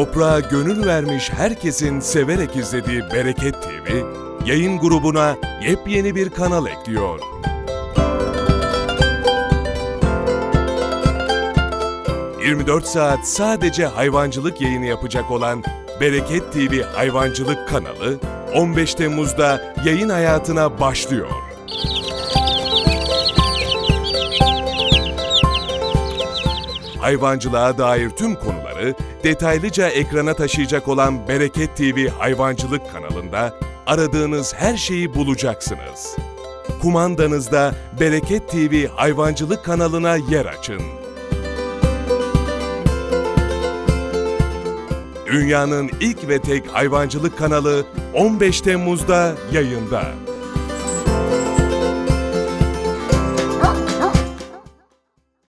toprağa gönül vermiş herkesin severek izlediği Bereket TV, yayın grubuna yepyeni bir kanal ekliyor. ...24 saat sadece hayvancılık yayını yapacak olan Bereket TV Hayvancılık kanalı... ...15 Temmuz'da yayın hayatına başlıyor. Hayvancılığa dair tüm konuları detaylıca ekrana taşıyacak olan Bereket TV Hayvancılık kanalında aradığınız her şeyi bulacaksınız. Kumandanızda Bereket TV Hayvancılık kanalına yer açın. Dünyanın ilk ve tek hayvancılık kanalı 15 Temmuz'da yayında.